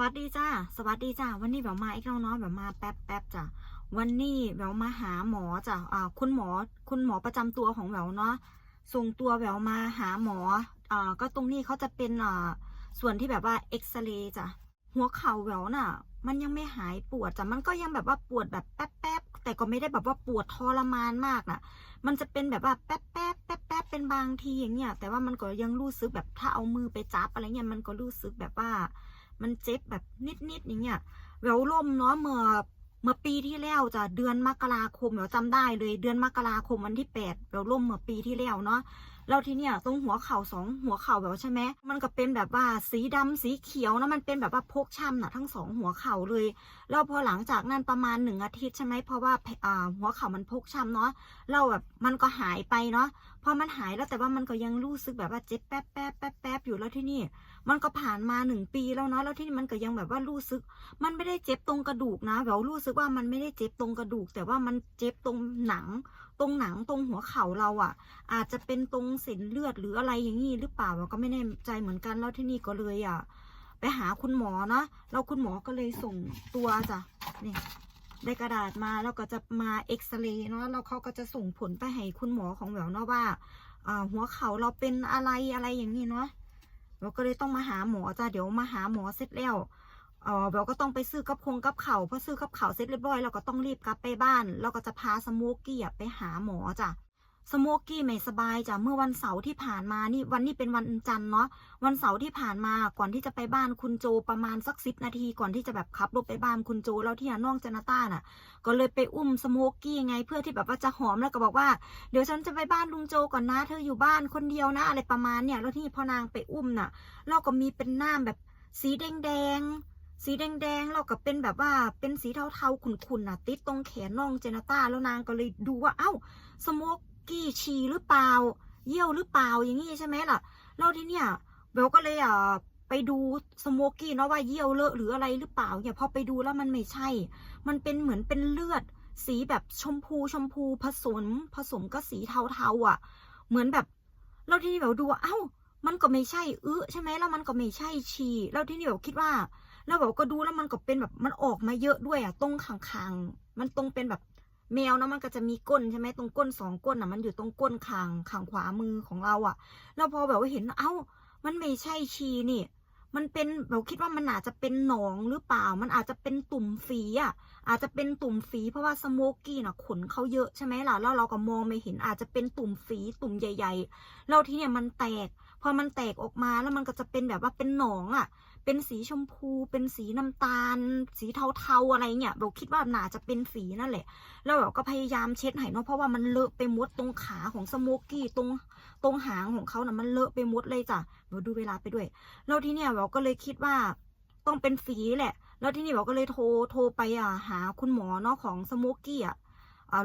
วัสดีจ้า สวัสดีจ้า วันนี้แบบมาอีกแล้วเนาะแบบมาแป๊บแป๊บจ้ะ วันนี้แบบมาหาหมอจ้ะอ่าคุณหมอ คุณหมอประจำตัวของแหววเนาะ ส่งตัวแหววมาหาหมออ่าก็ตรงนี้เขาจะเป็นอ่าส่วนที่แบบว่าเอ็กซเรย์จ้ะ หัวเข่าแหววน่ะ มันยังไม่หายปวดจ้ะ มันก็ยังแบบว่าปวดแบบแป๊บแป๊บแต่ก็ไม่ได้แบบว่าปวดทรมานมากน่ะ มันจะเป็นแบบว่าแป๊บแป๊บแป๊บแป๊บเป็นบางทีอย่างเงี้ย แต่ว่ามันก็ยังรู้สึกแบบถ้าเอามือไปจับอะไรเงี้ย มันก็รู้สึกแบบว่า มันเจ็บแบบนิดๆอย่างเงี้ยแววล่มเนาะเมื่อเมื่อปีที่แล้วจ้ะเดือนมกราคมแหววจำได้เลยเดือนมกราคมวันที่แปดแหววล่มเมื่อปีที่แล้วเนาะแล้วทีเนี้ยตรงหัวเข่าสองหัวเข่าแหววใช่ไหมมันก็เป็นแบบว่าสีดำสีเขียวนะมันเป็นแบบว่าพกช้ำน่ะทั้งสองหัวเข่าเลยแล้วพอหลังจากนั้นประมาณหนึ่งอาทิตย์ใช่ไหมเพราะว่าอ่าหัวเข่ามันพกช้ำเนาะเราแบบมันก็หายไปเนาะพอมันหายแล้วแต่ว่ามันก็ยังรู้สึกแบบว่าเจ็บแป๊บแป๊บแป๊บแป๊บอยู่แล้วที่นี่ มันก็ผ่านมาหนึ่งปีแล้วเนาะแล้วที่นี่มันก็ยังแบบว่ารู้สึก มันไม่ได้เจ็บตรงกระดูกนะแบบรู้สึกว่ามันไม่ได้เจ็บตรงกระดูก แต่ว่ามันเจ็บตรงหนัง ตรงหนังตรงหัวเข่าเราอะ่ะ อาจจะเป็นตรงเส้นเลือดหรืออะไรอย่างนี้หรือเปล่าเราก็ไม่แน่ใจเหมือนกันแล้วที่นี่ก็เลยอะ่ะ ไปหาคุณหมอนะแล้วคุณหมอก็เลยส่งตัวจ้ะนี่ได้กระดาษมาแล้วก็จะมาเอ็กซเรย์เนาะแล้วเขาก็จะส่งผลไปให้คุณหมอของแหววเนาะว่าหัวเข่าเราเป็นอะไรอะไรอย่างนี้เนาะ เราก็เลยต้องมาหาหมอจ้ะเดี๋ยวมาหาหมอเสร็จแล้วเออเราก็ต้องไปซื้อกับคงกับเข่าพอซื้อกับเข่าเสร็จเรียบร้อยเราก็ต้องรีบกลับไปบ้าน เราก็จะพาสโมกกี้ไปหาหมอจ้ะ สโมกกี้ไม่สบายจ้ะเมื่อวันเสาร์ที่ผ่านมานี่วันนี้เป็นวันจันทร์เนาะวันเสาร์ที่ผ่านมาก่อนที่จะไปบ้านคุณโจประมาณสักสิบนาทีก่อนที่จะแบบขับรถไปบ้านคุณโจแล้วที่น้องจนาต้าน่ะ ก็เลยไปอุ้มสโมกกี้ไงเพื่อที่แบบว่าจะหอมแล้วก็บอกว่าเดี๋ยวฉันจะไปบ้านลุงโจก่อนนะ เธออยู่บ้านคนเดียวนะอะไรประมาณเนี่ยแล้วที่พอนางไปอุ้มน่ะเราก็มีเป็นหน้าแบบสีแดงแดงสีแดงแดงๆเราก็เป็นแบบว่าเป็นสีเทาๆขุ่นๆน่ะ ติดตรงแขนน้องเจนาต้าแล้วนางก็เลยดูว่าเอ้าสโมก กี้ฉี่หรือเปล่า เยี่ยวหรือเปล่าอย่างงี้ใช่ไหมล่ะแล้วทีเนี้ยเบลก็เลยอ่าไปดูสโมกกี้เนาะว่าเยี่ยวเลอะหรืออะไรหรือเปล่าเนี่ยพอไปดูแล้วมันไม่ใช่ มันเป็นเหมือนเป็นเลือด สีแบบชมพูชมพูผสมผสมก็สีเทาๆอะ เหมือนแบบเราที่นี่แบบดูว่าเอ้ามันก็ไม่ใช่อื้อใช่ไหมแล้วมันก็ไม่ใช่ฉี่แล้วที่นี่แบบคิดว่า แล้วแบบก็ดูแล้วมันก็เป็นแบบมันออกมาเยอะด้วยอะตรงคางๆ มันตรงเป็นแบบ แมวเนาะมันก็จะมีก้นใช่ไหมตรงก้นสองก้นอะมันอยู่ตรงก้นคางคางขวามือของเราอะแล้วพอแบบว่าเห็นเอ้า มันไม่ใช่ฉี่นี่ มันเป็นแบบคิดว่ามันอาจจะเป็นหนองหรือเปล่า มันอาจจะเป็นตุ่มฝีอะ อาจจะเป็นตุ่มฝีเพราะว่าสโมกกี้น่ะขนเขาเยอะใช่ไหมล่ะแล้วเราก็มองไม่เห็นอาจจะเป็นตุ่มฝีตุ่มใหญ่ๆแล้วที่เนี่ยมันแตก พอมันแตกออกมาแล้วมันก็จะเป็นแบบว่าเป็นหนองอะ เป็นสีชมพู เป็นสีน้ำตาล สีเทาๆอะไรเงี้ยเราคิดว่าน่าจะเป็นฝีนั่นแหละ แล้วแบบก็พยายามเช็ดให้เนาะเพราะว่ามันเลอะไปหมดตรงขาของสโมกกี้ตรงตรงหางของเขาน่ะมันเลอะไปหมดเลยจ้ะเราดูเวลาไปด้วยแล้วที่เนี่ยเราก็เลยคิดว่าต้องเป็นฝีแหละ แล้วที่นี่เราก็เลยโทรโทรไปอะหาคุณหมอเนาะของสโมกกี้อะ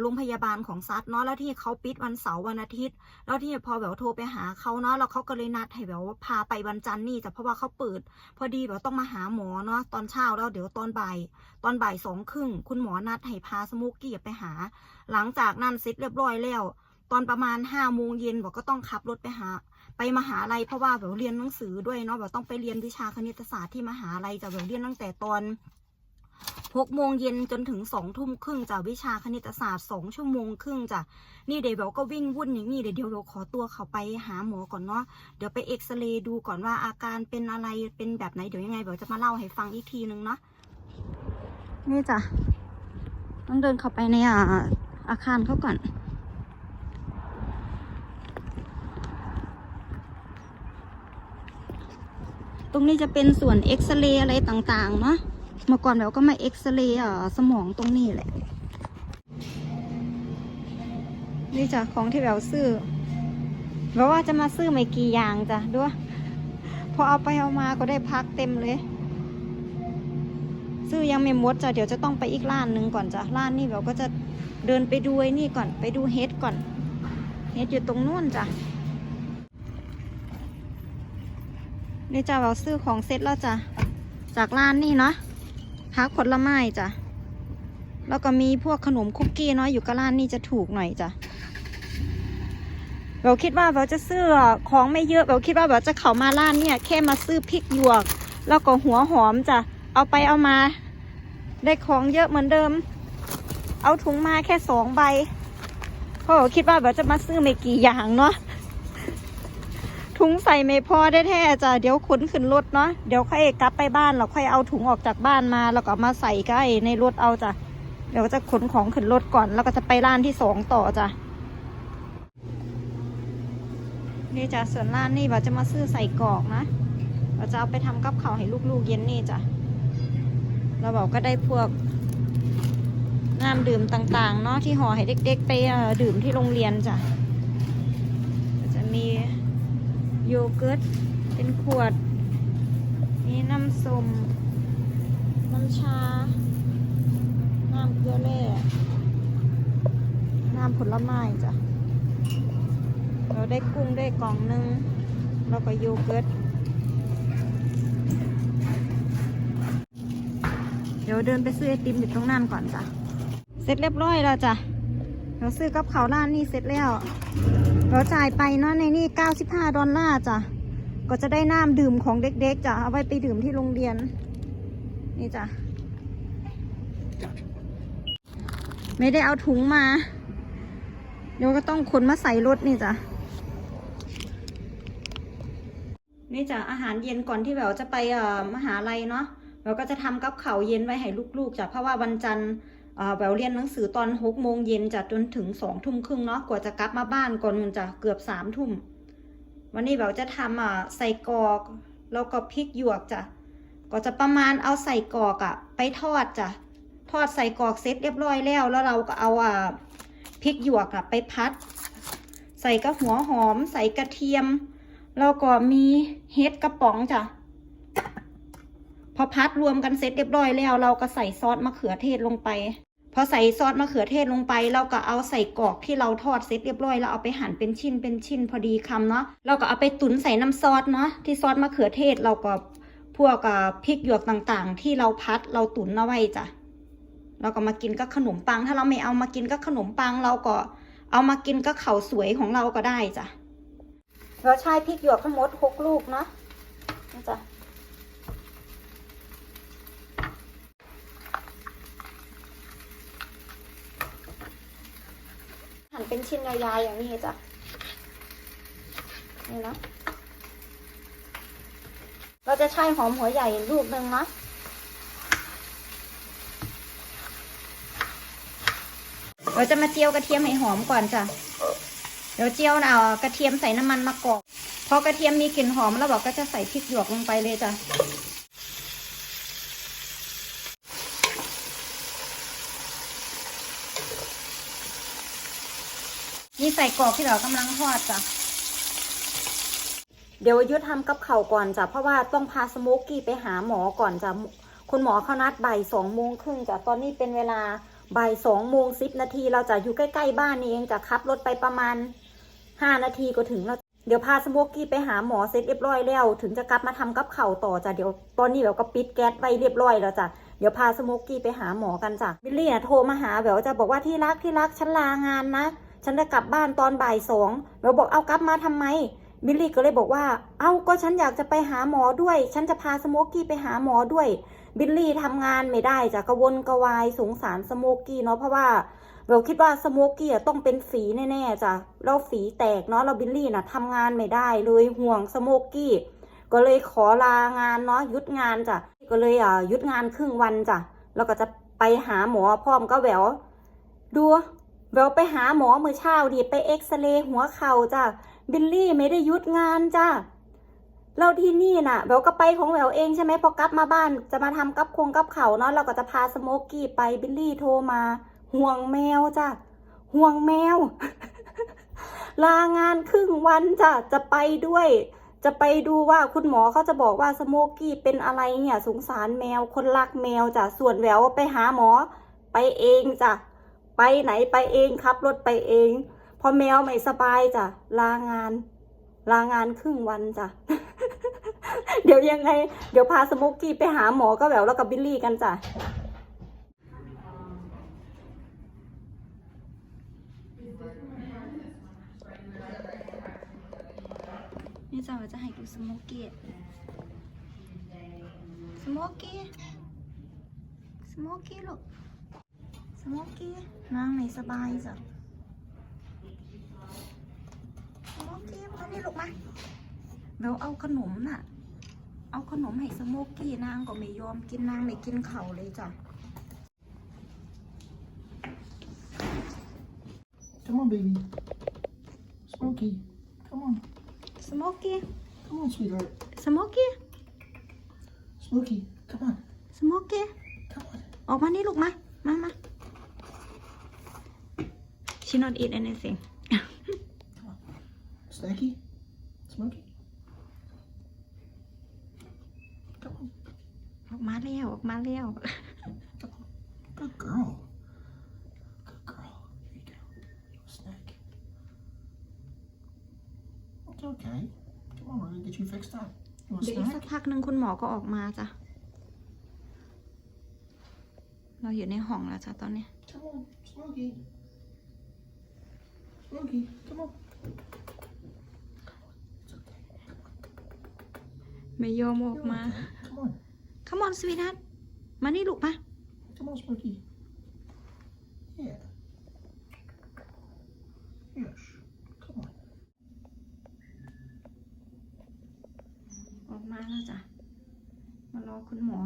โรงพยาบาลของซัดเนาะแล้วที่เขาปิดวันเสาร์วันอาทิตย์ แล้วที่พอแบบโทรไปหาเขาเนาะแล้วเขาก็เลยนัดให้แบบว่าพาไปวันจันทร์นี่แต่เพราะว่าเขาเปิด พอดีแบบต้องมาหาหมอเนาะตอนเช้าแล้วเดี๋ยวตอนบ่ายตอนบ่ายสองครึ่งคุณหมอนัดให้พาสโมกกี้ไปหา หลังจากนั้นเสร็จเรียบร้อยแล้วตอนประมาณห้าโมงเย็นบอกก็ต้องขับรถไปหา ไปมหาลัยเพราะว่าแบบเรียนหนังสือด้วยเนาะแบบต้องไปเรียนวิชาคณิตศาสตร์ที่มหาลัยจะแบบเรียนตั้งแต่ตอน หกโมงเย็นจนถึงสองทุ่มครึ่งจากวิชาคณิตศาสตร์สองชั่วโมงครึ่งจ้ะนี่เดี๋ยวเบลก็วิ่งวุ่นอย่างนี้เดี๋ยวเดี๋ยวเราขอตัวเขาไปหาหมอก่อนเนาะเดี๋ยวไปเอ็กซเรย์ดูก่อนว่าอาการเป็นอะไรเป็นแบบไหนเดี๋ยวยังไงเบลจะมาเล่าให้ฟังอีกทีนึงเนาะนี่จ้ะต้องเดินเข้าไปในอาอาคารเขาก่อนตรงนี้จะเป็นส่วนเอ็กซเรย์อะไรต่างๆ เนาะ เมื่อก่อนเราก็มาเอ็กซเรย์อะสมองตรงนี้แหละ นี่จ้ะของที่เราซื้อเราว่าจะมาซื้อไม่กี่อย่างจ้ะด้วยพอเอาไปเอามาก็ได้พักเต็มเลย ซื้อยังไม่หมดจ้ะเดี๋ยวจะต้องไปอีกร้านหนึ่งก่อนจ้ะร้านนี้เราก็จะเดินไปดูไอ้นี่ก่อนไปดูเฮดก่อนเฮดอยู่ตรงนู้นจ้ะนี่จ้ะเราซื้อของเซ็ตแล้วจ้ะจากร้านนี่เนาะ พักผลไม้จ้ะ แล้วก็มีพวกขนมคุกกี้เนาะอยู่กับร้านนี่จะถูกหน่อยจ้ะเราคิดว่าเราจะซื้อของไม่เยอะเราคิดว่าเราจะเข้ามาร้านเนี่ยแค่มาซื้อพริกหยวก แล้วก็หัวหอมจ้ะ เอาไปเอามา ได้ของเยอะเหมือนเดิม เอาถุงมาแค่สองใบเพราะว่าคิดว่าแบบจะมาซื้อไม่กี่อย่างเนาะ ถุงใส่ไม่พอได้แท้ๆจ้ะเดี๋ยวขนขึ้นรถเนาะเดี๋ยวค่อยกลับไปบ้านเราค่อยเอาถุงออกจากบ้านมาแล้วก็มาใส่ใกล้ในรถเอาจ้ะเดี๋ยวจะขนของขึ้นรถก่อน แล้วก็จะไปร้านที่สองต่อจ้ะนี่จ้ะส่วนร้านนี่ว่าจะมาซื้อใส่กรอกนะเราจะเอาไปทำกับข้าวให้ลูกๆเย็นนี่จ้ะเราบอกก็ได้พวกน้ำดื่มต่างๆ เนาะที่ห่อให้เด็ก ๆ ไปดื่มที่โรงเรียนจ้ะจะมี โยเกิร์ต เป็นขวดมีน้ำส้ม น้ำชา น้ำเกลือแร่น้ำผลไม้จ้ะ เราได้กุ้งได้กล่องหนึง แล้วก็โยเกิร์ต เดี๋ยวเดินไปซื้อไอติมอยู่ตรงนั้นก่อนจ้ะ เสร็จเรียบร้อยแล้วจ้ะ เราซื้อกับเขาวร้านนี่เสร็จแล้ว เราจ่ายไปเนาะในนี่ 95 ดอลลาร์จ้ะ ก็จะได้น้ำดื่มของเด็กๆจ้ะ เอาไว้ไปดื่มที่โรงเรียน นี่จ้ะ ไม่ได้เอาถุงมา เดี๋ยวก็ต้องขนมาใส่รถนี่จ้ะ นี่จ้ะ อาหารเย็นก่อนที่แบบจะไปเอ่อมหาลัยเนาะเราก็จะทำกับข้าวเย็นไว้ให้ลูกๆจ้ะ เพราะว่าวันจันทร์ แววเรียนหนังสือตอนหกโมงเย็นจ้ะจนถึงสองทุ่มครึ่งเนาะกว่าจะกลับมาบ้านก่อนมันจะเกือบสามทุ่มวันนี้แววจะทำอะใส่กอกแล้วก็พริกหยวกจ้ะก็จะประมาณเอาใส่กอกอะ ไปทอดจ้ะทอดใส่กอกเสร็จเรียบร้อยแล้ว แล้วเราก็เอาอะพริกหยวกอะไปพัด ใส่กระหัวหอม ใส่กระเทียม แล้วก็มีเฮ็ดกระป๋องจ้ะพอพัดรวมกันเสร็จเรียบร้อยแล้ว เราก็ใส่ซอสมะเขือเทศลงไป พอใส่ซอสมะเขือเทศลงไป เราก็เอาใส่กรอกที่เราทอดเสร็จเรียบร้อยแล้วเอาไปหั่นเป็นชิ้นเป็นชิ้นพอดีคำเนาะเราก็เอาไปตุ๋นใส่น้ำซอสเนาะที่ซอสมะเขือเทศเราก็พวกพริกหยวกต่างๆ ที่เราพัดเราตุ๋นเอาไว้จ้ะเราก็มากินกับขนมปัง ถ้าเราไม่เอามากินกับขนมปัง เราก็เอามากินกับข้าวสวยของเราก็ได้จ้ะเราใช้พริกหยวกทั้งหมดหกลูกเนาะจ้ะ หั่นเป็นชิ้นยาวๆอย่างนี้จ้ะนี่นะเราจะใช้หอมหัวใหญ่ลูกหนึ่งเนาะเราจะมาเจียวกระเทียมให้หอมก่อนจ้ะเดี๋ยวเจียวเอากระเทียมใส่น้ำมันมะกอกพอกระเทียมมีกลิ่นหอมแล้วบอกก็จะใส่พริกหยวกลงไปเลยจ้ะ นี่ใส่กรอกที่เรากำลังทอดจ้ะเดี๋ยวยุทธทำกับเข่าก่อนจ้ะเพราะว่าต้องพาสโมกกี้ไปหาหมอก่อนจ้ะคุณหมอเขานัดบ่ายสองโมงครึ่งจ้ะตอนนี้เป็นเวลาบ่ายสองโมงสิบนาทีเราจะอยู่ใกล้ๆบ้านนี่เองจะขับรถไปประมาณห้านาทีก็ถึงแล้วเดี๋ยวพาสโมกกี้ไปหาหมอเสร็จเรียบร้อยแล้ว ถึงจะกลับมาทำกับเข่าต่อจ้ะเดี๋ยวตอนนี้เราก็ปิดแก๊สไว้เรียบร้อยแล้วจ้ะเดี๋ยวพาสโมกกี้ไปหาหมอกันจ้ะบิลลี่น่ะโทรมาหาแววจะบอกว่าที่รักที่รักฉันลางานนะ ฉันจะกลับบ้านตอนบ่ายสองแววบอกเอากลับมาทำไม บิลลี่ก็เลยบอกว่า เอ้าก็ฉันอยากจะไปหาหมอด้วย ฉันจะพาสโมกกี้ไปหาหมอด้วย บิลลี่ทำงานไม่ได้จ้ะกระวนกระวายสงสารสโมกกี้เนาะเพราะว่าเราคิดว่าสโมกกี้ต้องเป็นฝีแน่ๆจ้ะแล้วฝีแตกเนาะเราบิลลี่น่ะทำงานไม่ได้เลยห่วงสโมกกี้ก็เลยขอลางานเนาะหยุดงานจ้ะก็เลยอ่าหยุดงานครึ่งวันจ้ะแล้วก็จะไปหาหมอพร้อมก็แหววดู แหววไปหาหมอเมื่อเช้าดิไปเอ็กซเรย์หัวเข่าจ้ะบิลลี่ไม่ได้ยุดงานจ้ะเราที่นี่น่ะแววก็ไปของแววเองใช่ไหมพอกลับมาบ้าน จะมาทำกับคงกับเขาเนาะเราก็จะพาสโมกกี้ไปบิลลี่โทรมา ห่วงแมวจ้ะห่วงแมว ลางานครึ่งวันจ้ะจะไปด้วย จะไปดูว่าคุณหมอเขาจะบอกว่าสโมกกี้เป็นอะไรเนี่ย สงสารแมวคนรักแมวจ้ะส่วนแววไปหาหมอ ไปเองจ้ะ ไปไหนไปเองขับรถไปเองพอแมวไม่สบายจ้ะลางาน ลางานครึ่งวันจ้ะเดี๋ยวยังไง เดี๋ยวพาสโมกกี้ไปหาหมอก็แบบแล้วกับบิลลี่กันจ้ะนี่จ้ะว่าจะให้ดูสโมกกี้สโมกกี้สโมกี้ลูก สโมกี้นั่งในสบายจ้ะสโมกี้มานี่ลูกมาเดี๋ยวเอาขนมน่ะ เอาขนมให้สโมกี้นางก็ไม่ยอมกินนางไม่กินเข่าวเลยจ้ะ Come on, baby. Smokey. Come on. สโมกี้ Come on, sweetheart. สโมกี้ Smokey. Come on. สโมกี้ Come on. ออกมานี่ลูกมา มามา she not eat anything Snacky. Smokey. Come on. ออกมาเร็วออกมาเร็ว Good girl. Good girl. Here you go. Little snack. It's okay. Come on, we're gonna get you fixed up. You want a เดี๋ยวอีกสัก snack? พักหนึ่งคุณหมอก็ออกมาจ้ะ เราอยู่ในห้องแล้วจ้ะตอนนี้ Come on, Smokey. Smokey, come on. Come on. It's okay. ไม่ยอมออก You're มา okay. Come on. Come on sweetheart มานี่ลูกมา Come on, Smokey. Yeah. Yes. Come on. ออกมาแล้วจ้ะ มารอคุณหมอ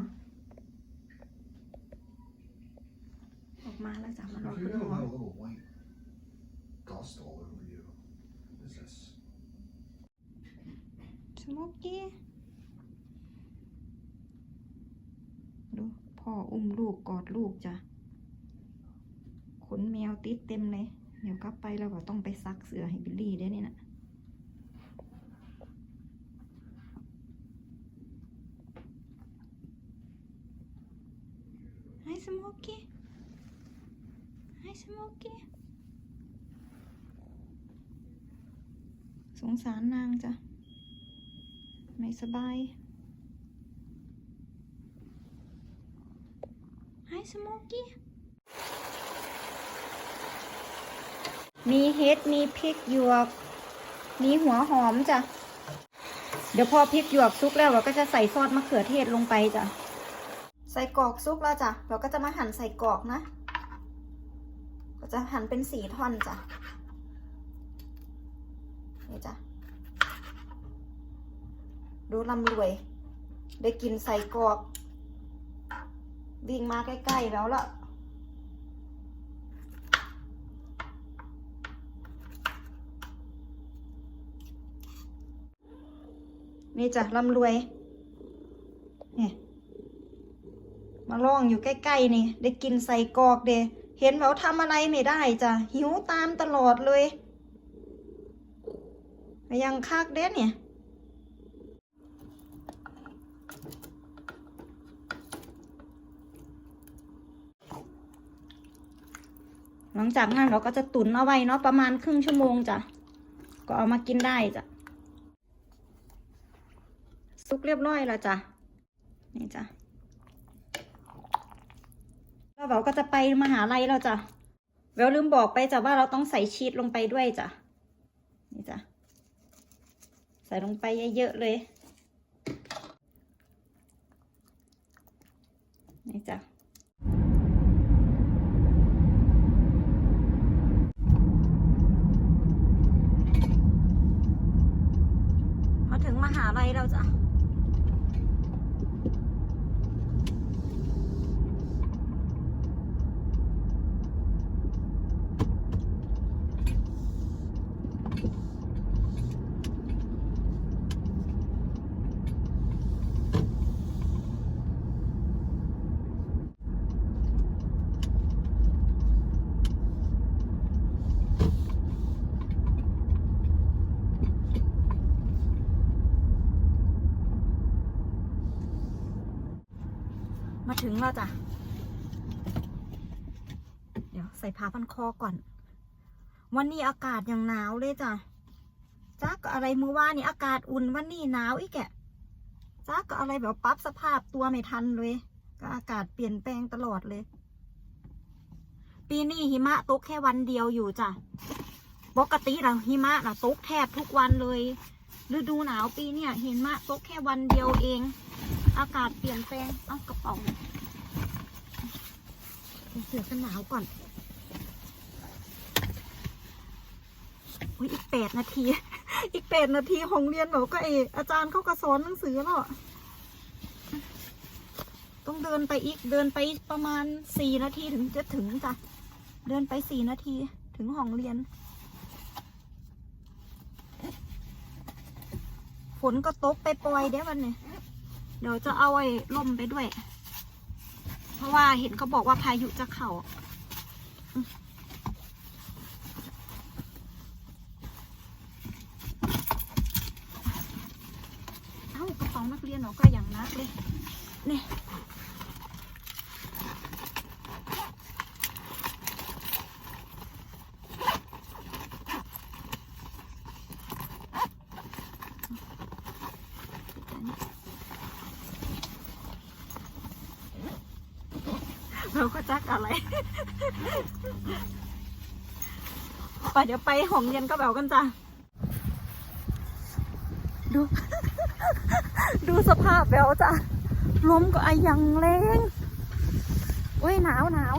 ออกมาแล้วจ้ะ มารอ If คุ you're ณหม gonna อ let a little white dust all over you, is this สโมกี้ดูพ่ออุ้มลูกกอดลูกจ้ะ ขนแมวติดเต็มเลย เดี๋ยวกลับไปเราก็ต้องไปซักเสื้อให้บิลลี่ด้วยนี่นะให้สโมกี้ให้สโมกี้ สงสารนางจ้ะ ไม่สบายให้สโมกี้มีเห็ด มีพริกหยวก มีหัวหอมจ้ะ เดี๋ยวพอพริกหยวกซุกแล้วเราก็จะใส่ซอสมะเขือเทศลงไปจ้ะ ใส่กรอกซุกแล้วจ้ะ เราก็จะมาหั่นใส่กรอกนะ ก็จะหั่นเป็นสี่ท่อนจ้ะ นี่จ้ะดูลำรวย ได้กินใส่กรอกวิ่งมาใกล้ ๆ แล้วล่ะนี่จ้ะลำรวยเนี่ยมาล่องอยู่ใกล้ ๆ นี่ ได้กินใส่กอกเดเห็นเขาทำอะไรไม่ได้จ้ะหิวตามตลอดเลย ยังคักเด้เนี่ยหลังจากนั้นเราก็จะตุนเอาไว้เนาะประมาณครึ่งชั่วโมงจ้ะ ก็เอามากินได้จ้ะ ซุกเรียบร้อยแล้วจ้ะ นี่จ้ะแล้วเราก็จะไปมหาลัยแล้วจ้ะเวลลืมบอกไปจ้ะว่าเราต้องใส่ชีสลงไปด้วยจ้ะ นี่จ้ะ ส่ลงไปเยอะๆเลย นี่จ้ะพอถึงมหาลัยแล้วจ้ะ มาจ้ะเดี๋ยวใส่ผ้าพันคอก่อน วันนี้อากาศยังหนาวเลยจ้ะจ้าก็อะไรมือว่านี่อากาศอุ่นวันนี้หนาวอีกแกจ้าก็อะไรแบบปรับสภาพตัวไม่ทันเลย ก็อากาศเปลี่ยนแปลงตลอดเลย ปีนี้หิมะตกแค่วันเดียวอยู่จ้ะปกติเราหิมะนะตกแทบทุกวันเลยฤดูหนาวปีเนี่ยหิมะตกแค่วันเดียวเอง อากาศเปลี่ยนแปลง เอากระเป๋า เสือกันหนาวก่อน อุ้ยอีกแปดนาที อีกแปดนาทีของเรียนบบก็เออาจารย์เขาก็สอนหนังสือแล้วต้องเดินไปอีกเดินไปประมาณสี่นาทีถึงจะถึงจ้ะ เดินไปสี่นาทีถึงห้องเรียน ฝนก็ตกไปปล่อยเด้วันนี้เดี๋ยวจะเอาไอ้ล่มไปด้วย ราะว่าเห็นเขาบอกว่าพายุจะเข่าเอ้ากระเป๋านักเรียนหนูก็อย่างนักเลยนี่ยก็จักอะไร ไปเดี๋ยวไปห้องเรียนก็แบบกันจ้ะ ดู ดูสภาพแล้วจ้ะลมก็ไอยังแรงเว้ยหนาวหนาว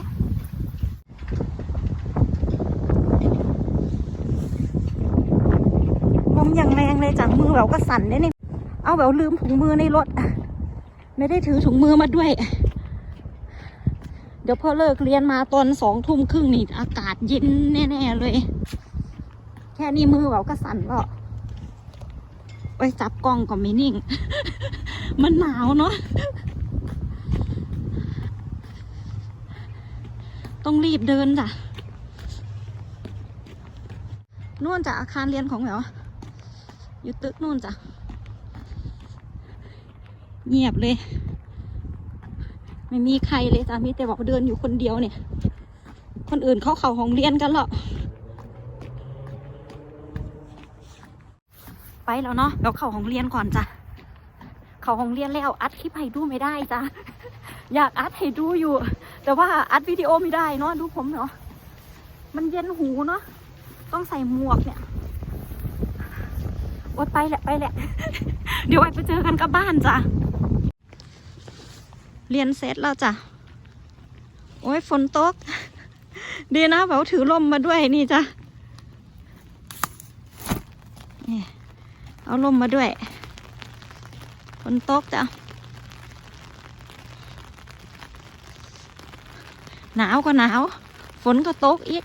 ลมอย่างแรงเลยจ้ะมือแบบก็สั่นได้นี่เอาแบบลืมถุงมือในรถ ไม่ได้ถือถุงมือมาด้วย เดี๋ยวพอเลิกเรียนมาตอนสองทุ่มครึ่งนี่อากาศ เย็นแน่ๆเลย แค่นี้มือแบบก็สั่นก็ไปจับกล้องก็ไม่นิ่ง มันหนาวเนาะต้องรีบเดินจ้ะนู่นจ้ะอาคารเรียนของแหววอยู่ตึกนู่นจ้ะ เงียบเลย ไม่มีใครเลยจ้ะมีแต่บอกเดินอยู่คนเดียวเนี่ย คนอื่นเขาเข้าห้องเรียนกันหรอไปแล้วเนาะเดี๋ยวเข้าห้องเรียนก่อนจ้ะเข้าห้องเรียนแล้วอัดคลิปให้ดูไม่ได้จ้ะอยากอัดให้ดูอยู่ แต่ว่าอัดวิดีโอไม่ได้เนาะดูผมเนาะมันเย็นหูเนาะต้องใส่หมวกเนี่ยอ๊ยไปแหละไปแหละ เดี๋ยวไว้ไปเจอกันกับบ้านจ้ะเรียนเสร็จแล้วจ้ะโอ้ยฝนตก ดีนะเบาถือลมมาด้วยนี่จ้ะนี่เอาลมมาด้วยฝนตกจ้ะหนาวก็หนาว ฝนก็ตกอีก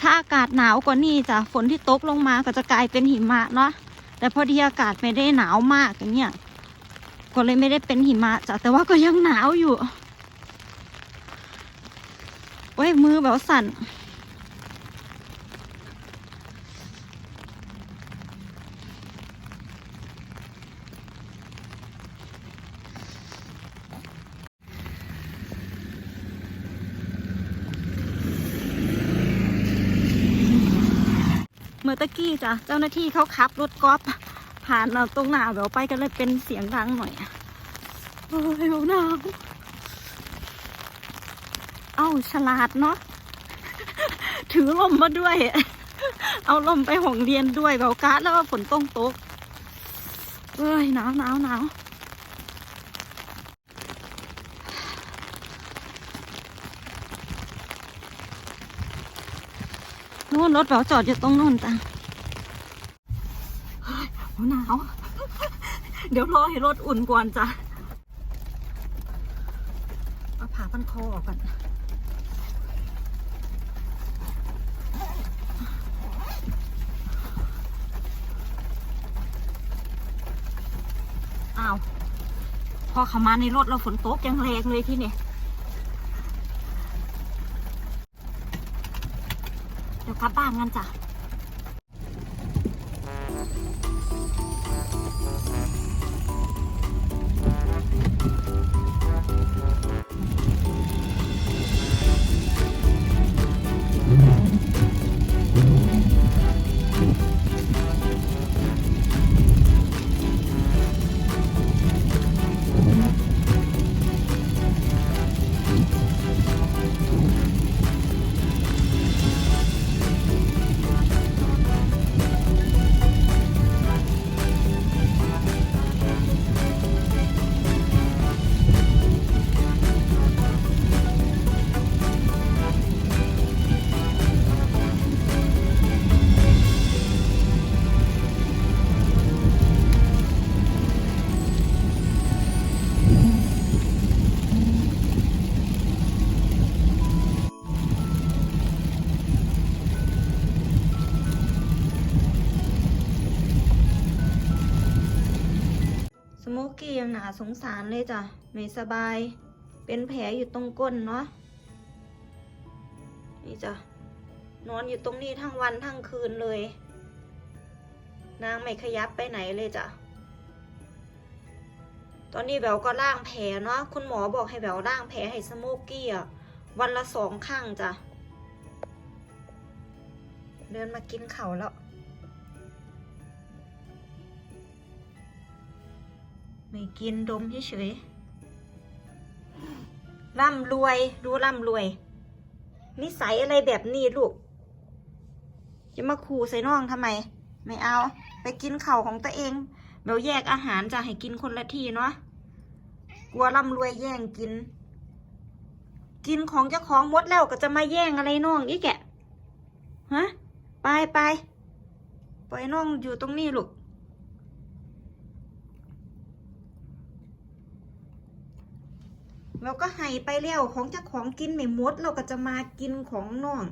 ถ้าอากาศหนาวกว่านี้จ้ะฝนที่ตกลงมาก็จะกลายเป็นหิมะเนาะแต่พอดีอากาศไม่ได้หนาวมากอย่างเงี้ยก็เลยไม่ได้เป็นหิมะจ้ะแต่ว่าก็ยังหนาวอยู่ โอ้ยมือแบบสั่น เมื่อตะกี้จ้ะ เจ้าหน้าที่เขาขับรถกอล์ฟผ่านเราตรงหน้าแบบไปกันเลยเป็นเสียงดังหน่อย โอ้ยหนาว เอ้าฉลาดเนาะ ถือลมมาด้วย เอาลมไปห้องเรียนด้วยแบบการ์ดแล้วฝนต้องตกเอ้ยหนาวหนาวหนาวนู่นรถเราจอดอยู่ตรงนู่นจ้ะหนาว เดี๋ยวรอให้รถอุ่นก่อนจ้ะเอาผ่าพันคอออกก่อน พอเขามาในรถเราฝนตกยังแรงเลยที่นี่เดี๋ยวกลับบ้านกันจ้ะาสงสารเลยจ้ะ ไม่สบาย เป็นแผลอยู่ตรงก้นเนาะ นี่จ้ะ นอนอยู่ตรงนี้ทั้งวันทั้งคืนเลย นางไม่ขยับไปไหนเลยจ้ะ ตอนนี้แววก็ล่างแผลเนาะ คุณหมอบอกให้แววล่างแผลให้สโมกกี้อะ วันละสองครั้งจ้ะ เดินมากินเข่าแล้ว ไม่กินดมเฉยๆร่ำรวยดูร่ำรวย นิสัยอะไรแบบนี้ลูก จะมาขู่ใส่น้องทำไม ไม่เอา ไปกินเข่าของตัวเองเดี๋ยวแยกอาหารจะให้กินคนละทีเนาะกลัวร่ำรวยแย่งกิน กินของเจ้าของมดแล้วก็จะมาแย่งอะไรน้องอีกแกฮะไปไปปล่อยน้องอยู่ตรงนี้ลูก เราก็ให้ไปแล้วของจ้าของกินไม่หมด เราก็จะมากินของน้อง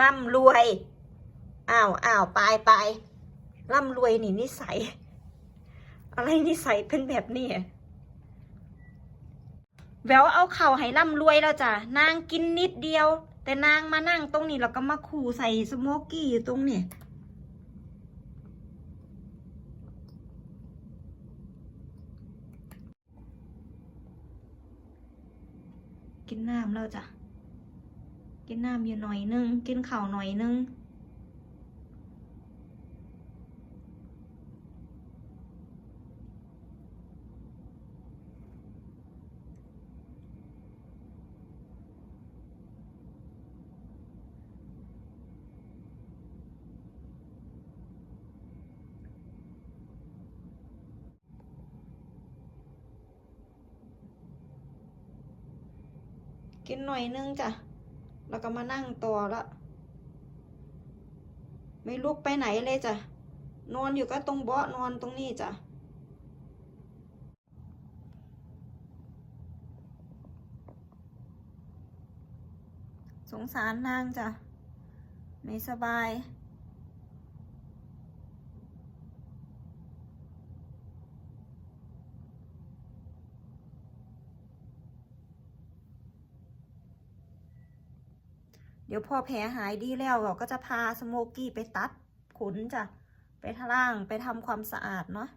ร่ำรวย อ้าวอ้าวไปไปร่ำรวยนี่นิสัย อะไรนิสัยเป็นแบบนี้แววเอาเข่าให้ร่ำรวยแล้วจ้ะนางกินนิดเดียว แต่นางมานั่งตรงนี้แล้วก็มาขู่ใส่สโมกกี้อยู่ตรงนี้ กินน้ำแล้วจ้ะ กินน้ำอยู่หน่อยนึง กินข้าวหน่อยนึง หน่อยนึงจ้ะ แล้วก็มานั่งต่อละไม่ลุกไปไหนเลยจ้ะ นอนอยู่ก็ตรงเบาะนอนตรงนี้จ้ะสงสารนางจ้ะ ไม่สบาย เดี๋ยวพอแผลหายดีแล้วเราก็จะพาสโมกี้ไปตัดขนจ้ะ ไปทล่างไปทำความสะอาดเนาะ